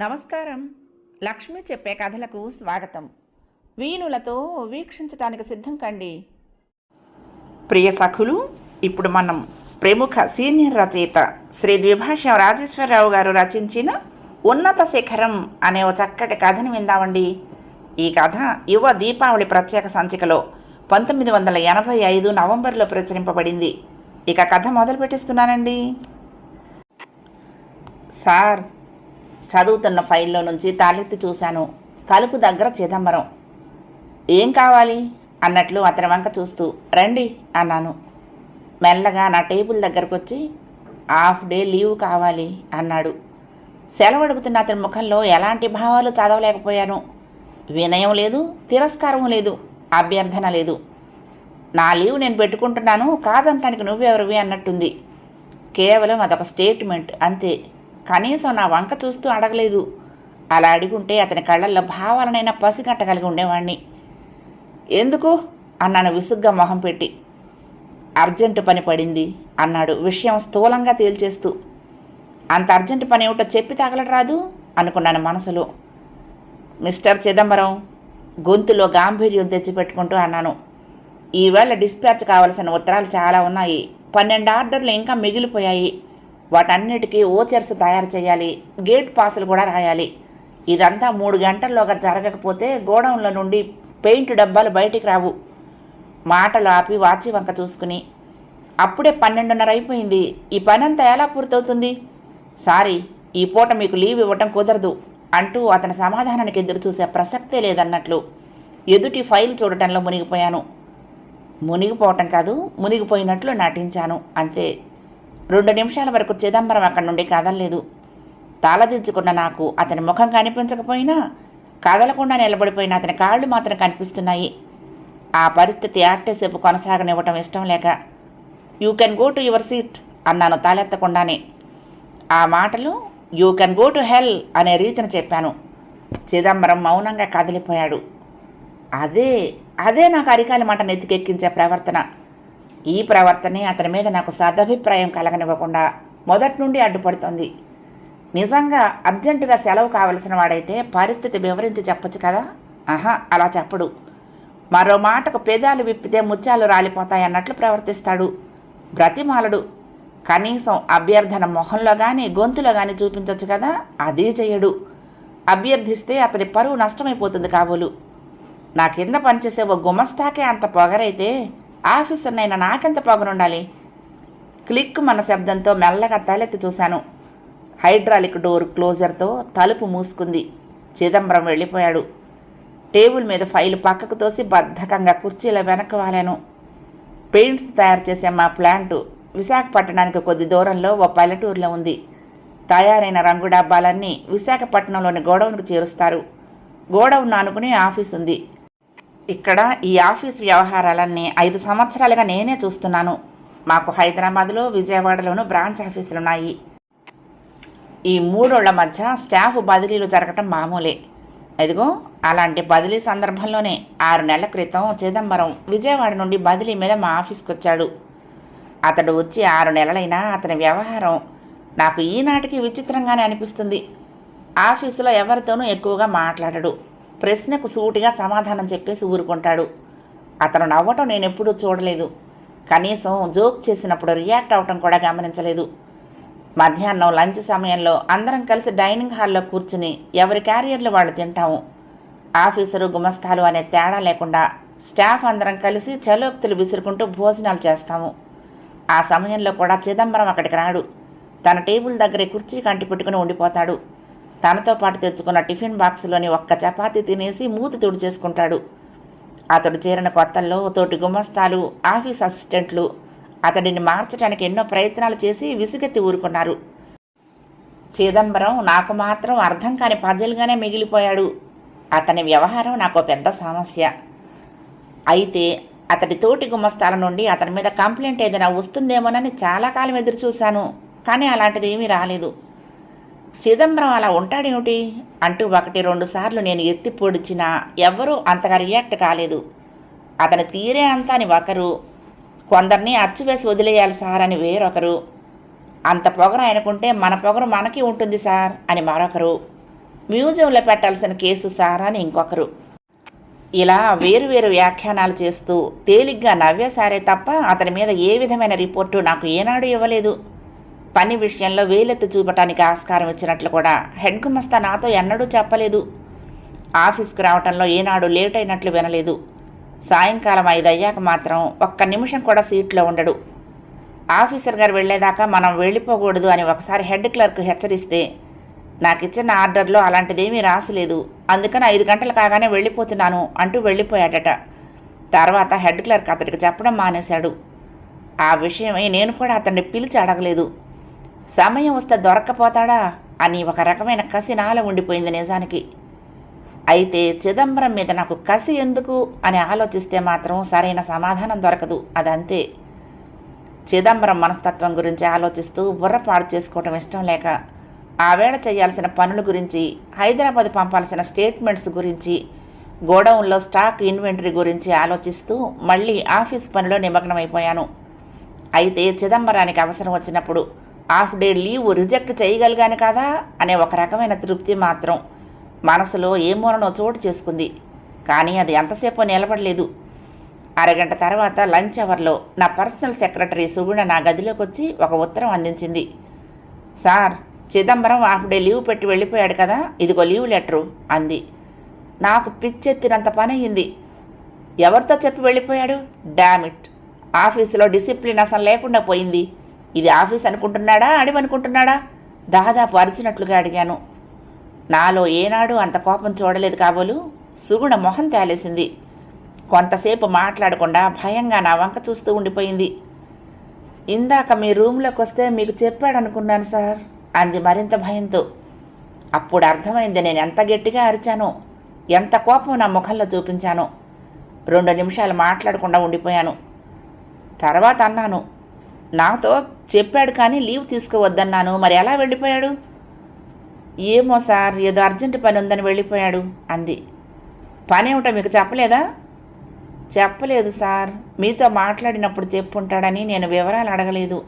నమస్కారం. లక్ష్మి చెప్పే కథలకు స్వాగతం. వీణులతో వీక్షించటానికి సిద్ధం కండి. ప్రియ సఖులు ఇప్పుడు మనం ప్రముఖ సీనియర్ రచయిత శ్రీ ద్విభాష్యం రాజేశ్వరరావు గారు రచించిన ఉన్నత శిఖరం అనే ఓ చక్కటి కథను విందామండి. ఈ కథ యువ దీపావళి ప్రత్యేక సంచికలో పంతొమ్మిది వందల ఎనభై ఐదు నవంబర్లో ప్రచురింపబడింది. ఇక కథ మొదలు పెట్టిస్తున్నానండి సార్ చదువుతున్న ఫైల్లో నుంచి తాలెత్తి చూశాను. తలుపు దగ్గర చిదంబరం. ఏం కావాలి? అన్నట్లు అతని వంక చూస్తూ రండి అన్నాను. మెల్లగా నా టేబుల్ దగ్గరకు వచ్చి హాఫ్ డే లీవ్ కావాలి అన్నాడు. సెలవు అడుగుతున్న అతని ముఖంలో ఎలాంటి భావాలు చదవలేకపోయాను. వినయం లేదు తిరస్కారం లేదు అభ్యర్థన లేదు. నా లీవ్ నేను పెట్టుకుంటున్నాను కాదంటానికి నువ్వెవరివి అన్నట్టుంది. కేవలం అదొక స్టేట్మెంట్ అంతే. కనీసం నా వంక చూస్తూ అడగలేదు. అలా అడుగుంటే అతని కళ్ళల్లో భావాలనైనా పసిగట్టగలిగి ఉండేవాణ్ణి. ఎందుకు? అన్నాను విసుగ్గా మొహం పెట్టి. అర్జెంటు పని పడింది అన్నాడు విషయం స్థూలంగా తేల్చేస్తూ. అంత అర్జెంటు పని ఏమిటో చెప్పి తగలరాదు అనుకున్నాను మనసులో. మిస్టర్ చిదంబరం గొంతులో గాంభీర్యం తెచ్చిపెట్టుకుంటూ అన్నాను. ఈవేళ డిస్పాచ్ కావలసిన ఉత్తరాలు చాలా ఉన్నాయి. పన్నెండు ఆర్డర్లు ఇంకా మిగిలిపోయాయి. వాటన్నిటికీ ఓచర్స్ తయారు చేయాలి గేట్ పాసులు కూడా రాయాలి. ఇదంతా మూడు గంటల్లోగా జరగకపోతే గోడౌన్ల నుండి పెయింట్ డబ్బాలు బయటికి రావు. మాటలు ఆపి వాచి వంక చూసుకుని అప్పుడే పన్నెండున్నర అయిపోయింది. ఈ పని అంతా ఎలా పూర్తవుతుంది? సారీ ఈ పూట మీకు లీవ్ ఇవ్వటం కుదరదు అంటూ అతని సమాధానానికి ఎదురు చూసే ప్రసక్తే లేదన్నట్లు ఎదుటి ఫైల్ చూడటంలో మునిగిపోయాను. మునిగిపోవటం కాదు మునిగిపోయినట్లు నటించాను అంతే. రెండు నిమిషాల వరకు చిదంబరం అక్కడి నుండి కదలలేదు. తాళదించుకున్న నాకు అతని ముఖం కనిపించకపోయినా కదలకుండా నిలబడిపోయిన అతని కాళ్ళు మాత్రం కనిపిస్తున్నాయి. ఆ పరిస్థితి యాక్టేసేపు కొనసాగనివ్వటం ఇష్టం లేక you can go to your seat అన్నాను తాళెత్తకుండానే ఆ మాటలు you can go to hell అనే రీతిని చెప్పాను. చిదంబరం మౌనంగా కదిలిపోయాడు. అదే అదే నాకు అరికాలి మాట నెత్తికెక్కించే ప్రవర్తన. ఈ ప్రవర్తనే అతని మీద నాకు సదభిప్రాయం కలగనివ్వకుండా మొదటి నుండి అడ్డుపడుతుంది. నిజంగా అర్జెంటుగా సెలవు కావలసిన వాడైతే పరిస్థితి వివరించి చెప్పచ్చు కదా? ఆహా అలా చెప్పడు. మరో మాటకు పెదాలు విప్పితే ముత్యాలు రాలిపోతాయన్నట్లు ప్రవర్తిస్తాడు. బ్రతిమాలడు. కనీసం అభ్యర్థన మొహంలో కానీ గొంతులో కానీ చూపించవచ్చు కదా? అదే చేయడు అభ్యర్థిస్తే అతని పరువు నష్టమైపోతుంది కాబోలు. నా కింద పనిచేసే ఓ గుమస్తాకే అంత పొగరైతే ఆఫీసర్నైనా నాకెంత పొగరుండాలి క్లిక్ మన శబ్దంతో మెల్లగా తలెత్తి చూశాను. హైడ్రాలిక్ డోర్ క్లోజర్తో తలుపు మూసుకుంది. చిదంబరం వెళ్ళిపోయాడు. టేబుల్ మీద ఫైల్ పక్కకు తోసి బద్ధకంగా కుర్చీల వెనక్కి వాలాను. పెయింట్స్ తయారు చేసే మా ప్లాంటు విశాఖపట్నానికి కొద్ది దూరంలో ఓ పల్లెటూరులో ఉంది. తయారైన రంగు డబ్బాలన్నీ విశాఖపట్నంలోని గోడౌన్కు చేరుస్తారు. గోడౌన్ ఆనుకుని ఆఫీస్ ఉంది ఇక్కడ ఈ ఆఫీస్ వ్యవహారాలన్నీ ఐదు సంవత్సరాలుగా నేనే చూస్తున్నాను. మాకు హైదరాబాద్లో విజయవాడలోనూ బ్రాంచ్ ఆఫీసులు ఉన్నాయి ఈ మూడోళ్ళ మధ్య స్టాఫ్ బదిలీలు జరగటం మామూలే. ఇదిగో అలాంటి బదిలీ సందర్భంలోనే ఆరు నెలల క్రితం చిదంబరం విజయవాడ నుండి బదిలీ మీద మా ఆఫీస్కి వచ్చాడు అతడు వచ్చి ఆరు నెలలైనా అతని వ్యవహారం నాకు ఈనాటికి విచిత్రంగానే అనిపిస్తుంది. ఆఫీసులో ఎవరితోనూ ఎక్కువగా మాట్లాడడు. ప్రశ్నకు సూటిగా సమాధానం చెప్పేసి ఊరుకుంటాడు. అతను నవ్వటం నేను ఎప్పుడూ చూడలేదు. కనీసం జోక్ చేసినప్పుడు రియాక్ట్ అవటం కూడా గమనించలేదు. మధ్యాహ్నం లంచ్ సమయంలో అందరం కలిసి డైనింగ్ హాల్లో కూర్చుని ఎవరి క్యారియర్లు వాళ్ళు తింటాము. ఆఫీసరు గుమస్తాలు అనే తేడా లేకుండా స్టాఫ్ అందరం కలిసి చలోక్తులు విసురుకుంటూ భోజనాలు చేస్తాము. ఆ సమయంలో కూడా చిదంబరం అక్కడికి రాడు. తన టేబుల్ దగ్గర కుర్చీ కంటి పెట్టుకుని ఉండిపోతాడు. తనతో పాటు తెచ్చుకున్న టిఫిన్ బాక్స్లోని ఒక్క చపాతీ తినేసి మూతి తుడి చేసుకుంటాడు అతడు చేరిన కొత్తల్లో తోటి గుమస్తాలు ఆఫీస్ అసిస్టెంట్లు అతడిని మార్చడానికి ఎన్నో ప్రయత్నాలు చేసి విసుగెత్తి ఊరుకున్నారు. చిదంబరం నాకు మాత్రం అర్థం కాని పజల్గానే మిగిలిపోయాడు. అతని వ్యవహారం నాకు పెద్ద సమస్య. అయితే అతడి తోటి గుమస్తాల నుండి అతని మీద కంప్లైంట్ ఏదైనా వస్తుందేమోనని చాలా కాలం ఎదురు చూశాను కానీ అలాంటిది ఏమీ రాలేదు. చిదంబరం అలా ఉంటాడేమిటి? అంటూ ఒకటి రెండు సార్లు నేను ఎత్తి పొడిచినా ఎవ్వరూ అంతగా రియాక్ట్ కాలేదు. అతని తీరే అంతా అని ఒకరు కొందరిని అచ్చువేసి వదిలేయాలి సార్ అని వేరొకరు. అంత పొగరు ఆయనకుంటే మన పొగరు మనకి ఉంటుంది సార్ అని మరొకరు. మ్యూజియంలో పెట్టాల్సిన కేసు సార్ అని ఇంకొకరు. ఇలా వేరువేరు వ్యాఖ్యానాలు చేస్తూ తేలిగ్గా నవ్వేశారే తప్ప అతని మీద ఏ విధమైన రిపోర్టు నాకు ఏనాడు ఇవ్వలేదు. పని విషయంలో వేలెత్తి చూపటానికి ఆస్కారం ఇచ్చినట్లు కూడా హెడ్ గుమస్తా నాతో ఎన్నడూ చెప్పలేదు. ఆఫీస్కు రావటంలో ఏనాడు లేట్ అయినట్లు వినలేదు. సాయంకాలం ఐదు అయ్యాక మాత్రం ఒక్క నిమిషం కూడా సీట్లో ఉండడు. ఆఫీసర్ గారు వెళ్ళేదాకా మనం వెళ్ళిపోకూడదు అని ఒకసారి హెడ్ క్లర్క్ హెచ్చరిస్తే నాకు ఇచ్చిన ఆర్డర్లో అలాంటిదేమీ రాసలేదు. అందుకని ఐదు గంటలు కాగానే వెళ్ళిపోతున్నాను అంటూ వెళ్ళిపోయాడట. తర్వాత హెడ్ క్లర్క్ అతడికి చెప్పడం మానేశాడు. ఆ విషయమై నేను కూడా అతన్ని పిలిచి అడగలేదు. సమయం వస్తే దొరక్కపోతాడా? అని ఒక రకమైన కసి నాల ఉండిపోయింది నిజానికి. అయితే చిదంబరం మీద నాకు కసి ఎందుకు? అని ఆలోచిస్తే మాత్రం సరైన సమాధానం దొరకదు. అదంతే. చిదంబరం మనస్తత్వం గురించి ఆలోచిస్తూ బుర్ర పాడు చేసుకోవటం ఇష్టం లేక ఆవేళ చేయాల్సిన పనుల గురించి హైదరాబాద్ పంపాల్సిన స్టేట్మెంట్స్ గురించి గోడౌన్లో స్టాక్ ఇన్వెంటరీ గురించి ఆలోచిస్తూ మళ్ళీ ఆఫీస్ పనిలో నిమగ్నమైపోయాను. అయితే చిదంబరానికి అవసరం వచ్చినప్పుడు హాఫ్ డే లీవ్ రిజెక్ట్ చేయగలిగాను కదా అనే ఒక రకమైన తృప్తి మాత్రం మనసులో ఏ మూలనో చోటు చేసుకుంది. కానీ అది ఎంతసేపు నిలబడలేదు. అరగంట తర్వాత లంచ్ అవర్లో నా పర్సనల్ సెక్రటరీ సుగుణ నా గదిలోకి వచ్చి ఒక ఉత్తరం అందించింది. Sir Chidambaram half day leave పెట్టి వెళ్ళిపోయాడు కదా ఇదిగో లీవ్ లెటరు అంది. నాకు పిచ్చెత్తినంత పని అయ్యింది ఎవరితో చెప్పి వెళ్ళిపోయాడు? డామిట్. ఆఫీసులో డిసిప్లిన్ అసలు లేకుండా పోయింది. ఇది ఆఫీస్ అనుకుంటున్నాడా అడివనుకుంటున్నాడా దాదాపు అరిచినట్లుగా అడిగాను. నాలో ఏనాడు అంత కోపం చూడలేదు కాబోలు. సుగుణ మొహం తేలేసింది. కొంతసేపు మాట్లాడకుండా భయంగా నా వంక చూస్తూ ఉండిపోయింది. ఇందాక మీ రూమ్లోకి వస్తే మీకు చెప్పాడనుకున్నాను సార్ అంది మరింత భయంతో. అప్పుడు అర్థమైంది నేను ఎంత గట్టిగా అరిచానో ఎంత కోపం నా ముఖంలో చూపించానో. రెండు నిమిషాలు మాట్లాడకుండా ఉండిపోయాను. తర్వాత అన్నాను నాతో చెప్పాడు కానీ లీవ్ తీసుకోవద్దన్నాను. మరి ఎలా వెళ్ళిపోయాడు? ఏమో సార్ ఏదో అర్జెంట్ పని ఉందని వెళ్ళిపోయాడు అంది. పని ఏమిటో మీకు చెప్పలేదా? చెప్పలేదు సార్. మీతో మాట్లాడినప్పుడు చెప్పుంటాడని నేను వివరాలు అడగలేదు.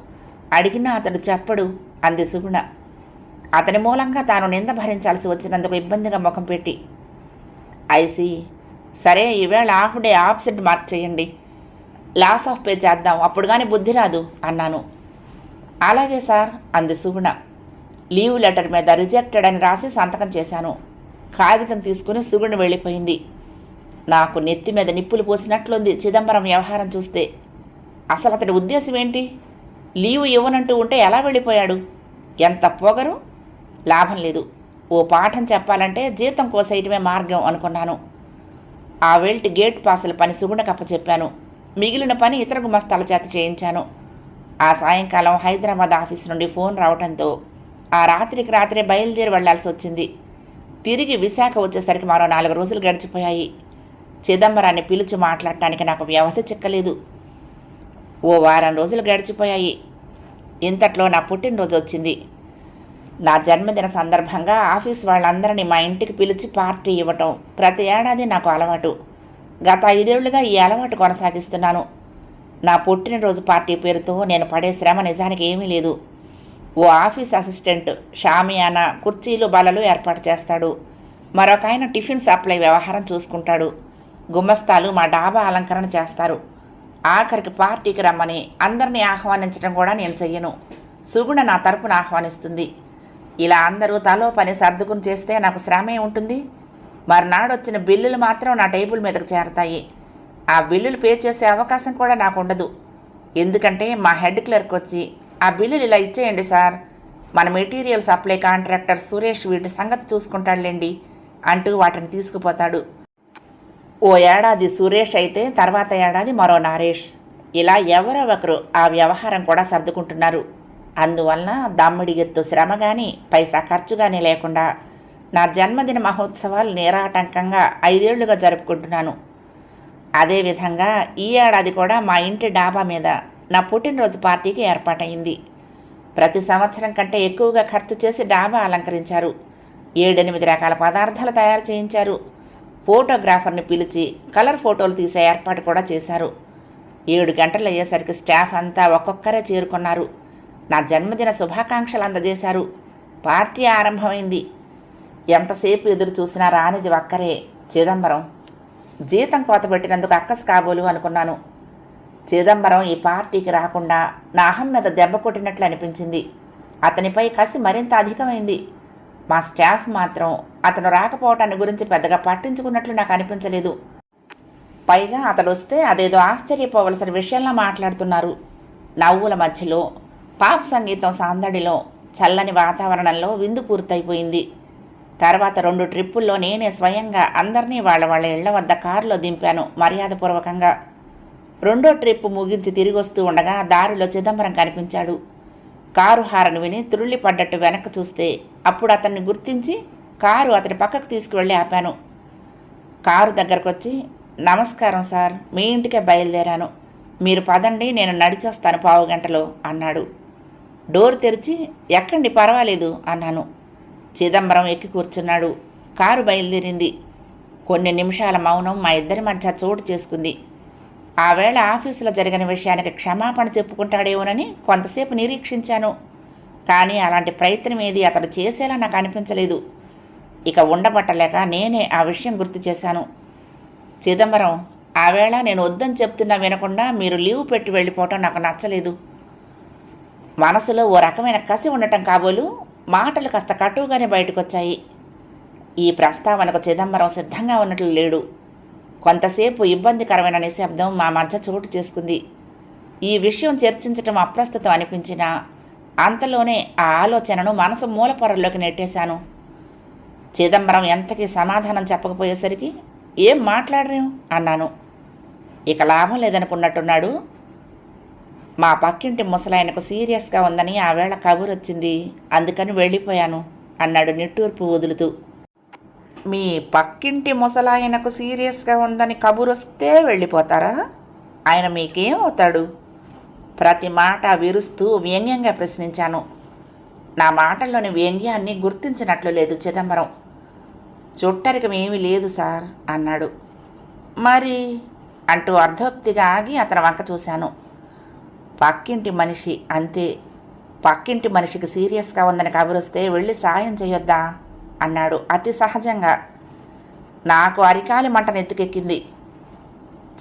అడిగినా అతడు చెప్పడు అంది సుగుణ. అతని మూలంగా తాను నింద భరించాల్సి వచ్చినందుకు ఇబ్బందిగా ముఖం పెట్టి. ఐసి సరే ఈవేళ హాఫ్ డే ఆబ్సెంట్ మార్క్ చేయండి. లాస్ ఆఫ్ పే చేద్దాం. అప్పుడు కానీ బుద్ధి రాదు అన్నాను. అలాగే సార్ అంది సుగుణ. లీవ్ లెటర్ మీద రిజెక్టెడ్ అని రాసి సంతకం చేశాను. కాగితం తీసుకుని సుగుణ వెళ్ళిపోయింది. నాకు నెత్తి మీద నిప్పులు పోసినట్లుంది చిదంబరం వ్యవహారం చూస్తే. అసలు అతని ఉద్దేశం ఏంటి? లీవ్ ఇవ్వనంటూ ఉంటే ఎలా వెళ్ళిపోయాడు? ఎంత పొగరు? లాభం లేదు. ఓ పాఠం చెప్పాలంటే జీతం కోసేయటమే మార్గం అనుకున్నాను. ఆ వెల్ట్ గేట్ పాసుల పని సుగుణకప్ప చెప్పాను మిగిలిన పని ఇతర గుమస్తాల చేత చేయించాను. ఆ సాయంకాలం హైదరాబాద్ ఆఫీస్ నుండి ఫోన్ రావడంతో ఆ రాత్రికి రాత్రే బయలుదేరి వెళ్ళాల్సి వచ్చింది. తిరిగి విశాఖ వచ్చేసరికి మరో నాలుగు రోజులు గడిచిపోయాయి. చిదంబరాన్ని పిలిచి మాట్లాడటానికి నాకు వ్యవధి చిక్కలేదు. ఓ వారం రోజులు గడిచిపోయాయి. ఇంతట్లో నా పుట్టినరోజు వచ్చింది. నా జన్మదిన సందర్భంగా ఆఫీస్ వాళ్ళందరినీ మా ఇంటికి పిలిచి పార్టీ ఇవ్వటం ప్రతి ఏడాది నాకు అలవాటు. గత ఐదేళ్ళుగా ఈ అలవాటు కొనసాగిస్తున్నాను. నా పుట్టినరోజు పార్టీ పేరుతో నేను పడే శ్రమ నిజానికి ఏమీ లేదు. ఓ ఆఫీస్ అసిస్టెంట్ షామియానా కుర్చీలు బలలు ఏర్పాటు చేస్తాడు. మరొక ఆయన టిఫిన్ సప్లై వ్యవహారం చూసుకుంటాడు. గుమ్మస్తాలు మా డాబా అలంకరణ చేస్తారు. ఆఖరికి పార్టీకి రమ్మని అందరినీ ఆహ్వానించడం కూడా నేను చెయ్యను. సుగుణ నా తరపున ఆహ్వానిస్తుంది. ఇలా అందరూ తలో పని సర్దుకుని చేస్తే నాకు శ్రమే ఉంటుంది. మరునాడు వచ్చిన బిల్లులు మాత్రం నా టేబుల్ మీదకు చేరతాయి. ఆ బిల్లులు పే చేసే అవకాశం కూడా నాకు ఉండదు ఎందుకంటే మా హెడ్ క్లర్క్ వచ్చి ఆ బిల్లులు ఇలా ఇచ్చేయండి సార్. మన మెటీరియల్ సప్లై కాంట్రాక్టర్ సురేష్ వీటి సంగతి చూసుకుంటాడులేండి అంటూ వాటిని తీసుకుపోతాడు. ఓ ఏడాది సురేష్ అయితే తర్వాత ఏడాది మరో నరేష్. ఇలా ఎవరో ఒకరు ఆ వ్యవహారం కూడా సర్దుకుంటున్నారు. అందువలన దమ్మిడి ఎత్తు శ్రమ కానీ పైసా ఖర్చు కానీ లేకుండా నా జన్మదిన మహోత్సవాలు నిరాటంకంగా ఐదేళ్ళుగా జరుపుకుంటున్నాను. అదేవిధంగా ఈ ఏడాది కూడా మా ఇంటి డాబా మీద నా పుట్టినరోజు పార్టీకి ఏర్పాటైంది ప్రతి సంవత్సరం కంటే ఎక్కువగా ఖర్చు చేసి డాబా అలంకరించారు. ఏడెనిమిది రకాల పదార్థాలు తయారు చేయించారు. ఫోటోగ్రాఫర్ని పిలిచి కలర్ ఫోటోలు తీసే ఏర్పాటు కూడా చేశారు. ఏడు గంటలు అయ్యేసరికి స్టాఫ్ అంతా ఒక్కొక్కరే చేరుకున్నారు. నా జన్మదిన శుభాకాంక్షలు అందజేశారు. పార్టీ ఆరంభమైంది. ఎంతసేపు ఎదురు చూసినా రానిది ఒక్కరే. చిదంబరం జీతం కోత పెట్టినందుకు కాబోలు అనుకున్నాను. చిదంబరం ఈ పార్టీకి రాకుండా నా అహం మీద దెబ్బ కొట్టినట్లు అనిపించింది. అతనిపై కసి మరింత అధికమైంది. మా స్టాఫ్ మాత్రం అతను రాకపోవటాన్ని గురించి పెద్దగా పట్టించుకున్నట్లు నాకు అనిపించలేదు. పైగా అతడు వస్తే అదేదో ఆశ్చర్యపోవలసిన విషయంలా మాట్లాడుతున్నారు. నవ్వుల మధ్యలో పాప్ సంగీతం సందడిలో చల్లని వాతావరణంలో విందు పూర్తయిపోయింది. తర్వాత రెండు ట్రిప్పుల్లో నేనే స్వయంగా అందరినీ వాళ్ళ వాళ్ళ ఇళ్ళ వద్ద కారులో దింపాను మర్యాదపూర్వకంగా. రెండో ట్రిప్ ముగించి తిరిగి వస్తూ ఉండగా దారిలో చిదంబరం కనిపించాడు. కారు హారను విని త్రుళ్ళి పడ్డట్టు వెనక్కి చూస్తే అప్పుడు అతన్ని గుర్తించి కారు అతని పక్కకు తీసుకువెళ్ళి ఆపాను. కారు దగ్గరకు వచ్చి నమస్కారం సార్ మీ ఇంటికే బయలుదేరాను. మీరు పదండి నేను నడిచొస్తాను పావు గంటలో అన్నాడు. డోర్ తెరిచి ఎక్కండి పర్వాలేదు అన్నాను. చిదంబరం ఎక్కి కూర్చున్నాడు. కారు బయలుదేరింది. కొన్ని నిమిషాల మౌనం మా ఇద్దరి మధ్య చోటు చేసుకుంది. ఆ వేళ ఆఫీసులో జరిగిన విషయానికి క్షమాపణ చెప్పుకుంటాడేమోనని కొంతసేపు నిరీక్షించాను. కానీ అలాంటి ప్రయత్నం ఏది అతడు చేసేలా నాకు అనిపించలేదు. ఇక ఉండబట్టలేక నేనే ఆ విషయం గుర్తు చేశాను. చిదంబరం ఆ వేళ నేను వద్దని చెప్తున్నా వినకుండా మీరు లీవ్ పెట్టి వెళ్ళిపోవటం నాకు నచ్చలేదు. మనసులో ఓ రకమైన కసి ఉండటం కాబోలు మాటలు కాస్త కటువుగానే బయటకొచ్చాయి. ఈ ప్రస్తావనకు చిదంబరం సిద్ధంగా ఉన్నట్లు లేడు. కొంతసేపు ఇబ్బందికరమైన నిశ్శబ్దం మా మధ్య చోటు చేసుకుంది. ఈ విషయం చర్చించటం అప్రస్తుతం అనిపించినా అంతలోనే ఆ ఆలోచనను మనసు మూలపొరల్లోకి నెట్టేశాను. చిదంబరం ఎంతకీ సమాధానం చెప్పకపోయేసరికి ఏం మాట్లాడరేం? అన్నాను. ఇక లాభం లేదనుకున్నట్టున్నాడు. మా పక్కింటి ముసలాయనకు సీరియస్గా ఉందని ఆ వేళ కబురు వచ్చింది అందుకని వెళ్ళిపోయాను అన్నాడు నిట్టూర్పు వదులుతూ. మీ పక్కింటి ముసలాయనకు సీరియస్గా ఉందని కబురు వస్తే వెళ్ళిపోతారా? ఆయన మీకేం అవుతాడు? ప్రతి మాట విరుస్తూ వ్యంగ్యంగా ప్రశ్నించాను. నా మాటల్లోని వ్యంగ్యాన్ని గుర్తించినట్లు లేదు చిదంబరం. చుట్టరికం ఏమీ లేదు సార్ అన్నాడు. మరి అంటూ అర్ధోక్తిగా ఆగి అతని వంక చూశాను. పక్కింటి మనిషి అంతే. పక్కింటి మనిషికి సీరియస్గా ఉందని కబురొస్తే వెళ్ళి సాయం చేయొద్దా? అన్నాడు అతి సహజంగా. నాకు అరికాలి మంట నెత్తుకెక్కింది.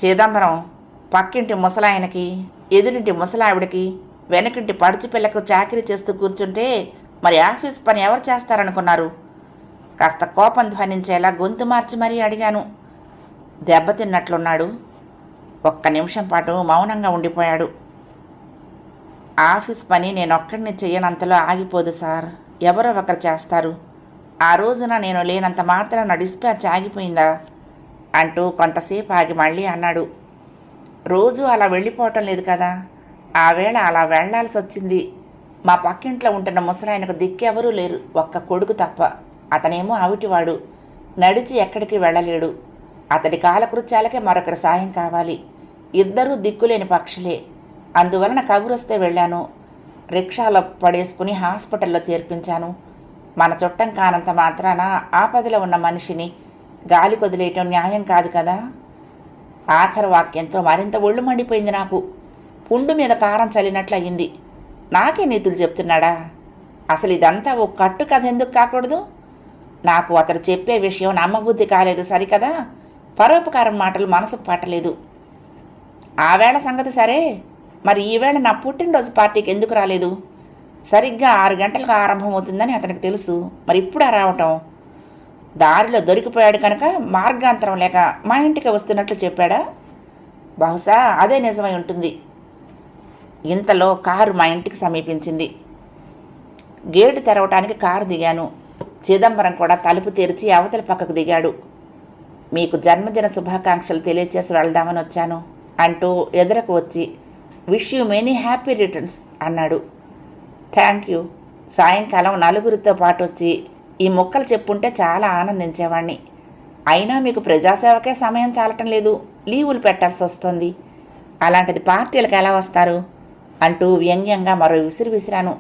చిదంబరం పక్కింటి ముసలాయనకి ఎదురింటి ముసలావిడికి వెనకింటి పడుచు పిల్లకు చాకరీ చేస్తూ కూర్చుంటే మరి ఆఫీస్ పని ఎవరు చేస్తారనుకున్నారు? కాస్త కోపం ధ్వనించేలా గొంతు మార్చి మరీ అడిగాను. దెబ్బతిన్నట్లున్నాడు. ఒక్క నిమిషం పాటు మౌనంగా ఉండిపోయాడు. ఆఫీస్ పని నేను ఒక్కడిని చేయనంతలో ఆగిపోదు సార్. ఎవరో ఒకరు చేస్తారు. ఆ రోజున నేను లేనంత మాత్రాన డిస్పాచ్ ఆగిపోయిందా? అంటూ కొంతసేపు ఆగి మళ్ళీ అన్నాడు. రోజు అలా వెళ్ళిపోవటం లేదు కదా. ఆవేళ అలా వెళ్ళాల్సి వచ్చింది మా పక్కింట్లో ఉంటున్న ముసలాయనకు దిక్కెవరూ లేరు. ఒక్క కొడుకు తప్ప. అతనేమో ఆవిటివాడు. నడిచి ఎక్కడికి వెళ్ళలేడు. అతడి కాలకృత్యాలకే మరొకరి సాయం కావాలి. ఇద్దరూ దిక్కులేని పక్షులే. అందువలన కబురొస్తే వెళ్ళాను. రిక్షాలో పడేసుకుని హాస్పిటల్లో చేర్పించాను. మన చుట్టం కానంత మాత్రాన ఆపదలో ఉన్న మనిషిని గాలి కొదిలేయటం న్యాయం కాదు కదా? ఆఖరి వాక్యంతో మరింత ఒళ్ళు మండిపోయింది నాకు. పుండు మీద కారం చల్లినట్లు అయ్యింది నాకే నీతులు చెప్తున్నాడా? అసలు ఇదంతా ఓ కట్టు కథ ఎందుకు కాకూడదు? నాకు అతడు చెప్పే విషయం నమ్మబుద్ధి కాలేదు సరికదా? పరోపకారం మాటలు మనసుకు పట్టలేదు. ఆ వేళ సంగతి సరే. మరి ఈవేళ నా పుట్టినరోజు పార్టీకి ఎందుకు రాలేదు? సరిగ్గా ఆరు గంటలకు ఆరంభమవుతుందని అతనికి తెలుసు. మరి ఇప్పుడా రావటం? దారిలో దొరికిపోయాడు కనుక మార్గాంతరం లేక మా ఇంటికి వస్తున్నట్లు చెప్పాడా? బహుశా అదే నిజమై ఉంటుంది. ఇంతలో కారు మా ఇంటికి సమీపించింది. గేటు తెరవటానికి కారు దిగాను. చిదంబరం కూడా తలుపు తెరిచి అవతల పక్కకు దిగాడు. మీకు జన్మదిన శుభాకాంక్షలు తెలియచేసి వెళ్దామని వచ్చాను అంటూ ఎదురకు వచ్చి wish you many happy returns అన్నాడు. Thank you. సాయంకాలం నలుగురితో పాటు వచ్చి ఈ మొక్కలు చెప్పుంటే చాలా ఆనందించేవాణ్ణి. అయినా మీకు ప్రజాసేవకే సమయం చాలటం లేదు. లీవులు పెట్టాల్సి వస్తుంది. అలాంటిది పార్టీలకు ఎలా వస్తారు? అంటూ వ్యంగ్యంగా మరో విసిరి విసిరాను.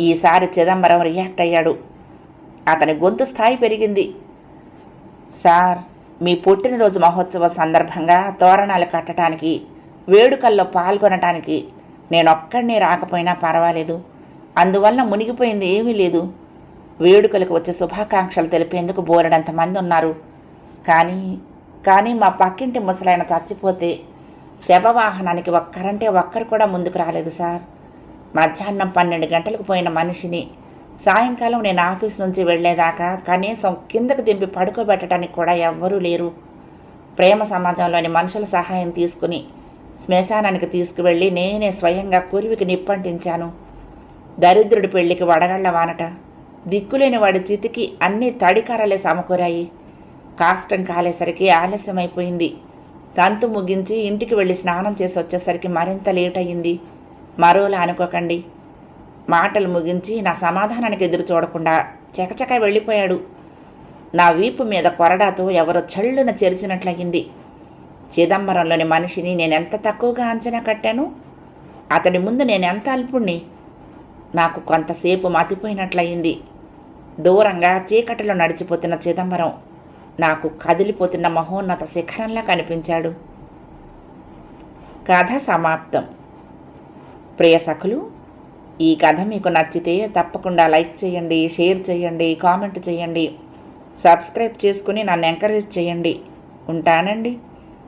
ఈసారి చిదంబరం రియాక్ట్ అయ్యాడు. అతని గొంతు స్థాయి పెరిగింది. సార్ మీ పుట్టినరోజు మహోత్సవం సందర్భంగా తోరణాలు కట్టడానికి వేడుకల్లో పాల్గొనటానికి నేనొక్కడినే రాకపోయినా పర్వాలేదు. అందువల్ల మునిగిపోయింది ఏమీ లేదు. వేడుకలకు వచ్చే శుభాకాంక్షలు తెలిపేందుకు బోలెడంత మంది ఉన్నారు. కానీ కానీ మా పక్కింటి ముసలైన చచ్చిపోతే శవవాహనానికి ఒక్కరంటే ఒక్కరు కూడా ముందుకు రాలేదు సార్. మధ్యాహ్నం పన్నెండు గంటలకు పోయిన మనిషిని సాయంకాలం నేను ఆఫీస్ నుంచి వెళ్ళేదాకా కనీసం కిందకు దింపి పడుకోబెట్టడానికి కూడా ఎవ్వరూ లేరు. ప్రేమ సమాజంలోని మనుషుల సహాయం తీసుకుని శ్మశానానికి తీసుకువెళ్ళి నేనే స్వయంగా కురివికి నిప్పంటించాను. దరిద్రుడి పెళ్ళికి వడగళ్ళ వానట. దిక్కులేని వాడి చితికి అన్ని తడికారలే సమకూరాయి. కాష్టం కాలేసరికి ఆలస్యమైపోయింది. తంతు ముగించి ఇంటికి వెళ్ళి స్నానం చేసి వచ్చేసరికి మరింత లేట్ అయింది మరోలా అనుకోకండి. మాటలు ముగించి నా సమాధానానికి ఎదురు చూడకుండా చకచక వెళ్ళిపోయాడు. నా వీపు మీద కొరడాతో ఎవరో చళ్ళున చెరిచినట్లయింది. చిదంబరంలోని మనిషిని నేను ఎంత తక్కువగా అంచనా కట్టాను? అతడి ముందు నేను ఎంత అల్పుణ్ణి? నాకు కొంతసేపు మతిపోయినట్లయింది. దూరంగా చీకటిలో నడిచిపోతున్న చిదంబరం నాకు కదిలిపోతున్న మహోన్నత శిఖరంలా కనిపించాడు. కథ సమాప్తం. ప్రియ సఖులు ఈ కథ మీకు నచ్చితే తప్పకుండా లైక్ చేయండి షేర్ చేయండి కామెంట్ చేయండి. సబ్స్క్రైబ్ చేసుకుని నన్ను ఎంకరేజ్ చేయండి. ఉంటానండి.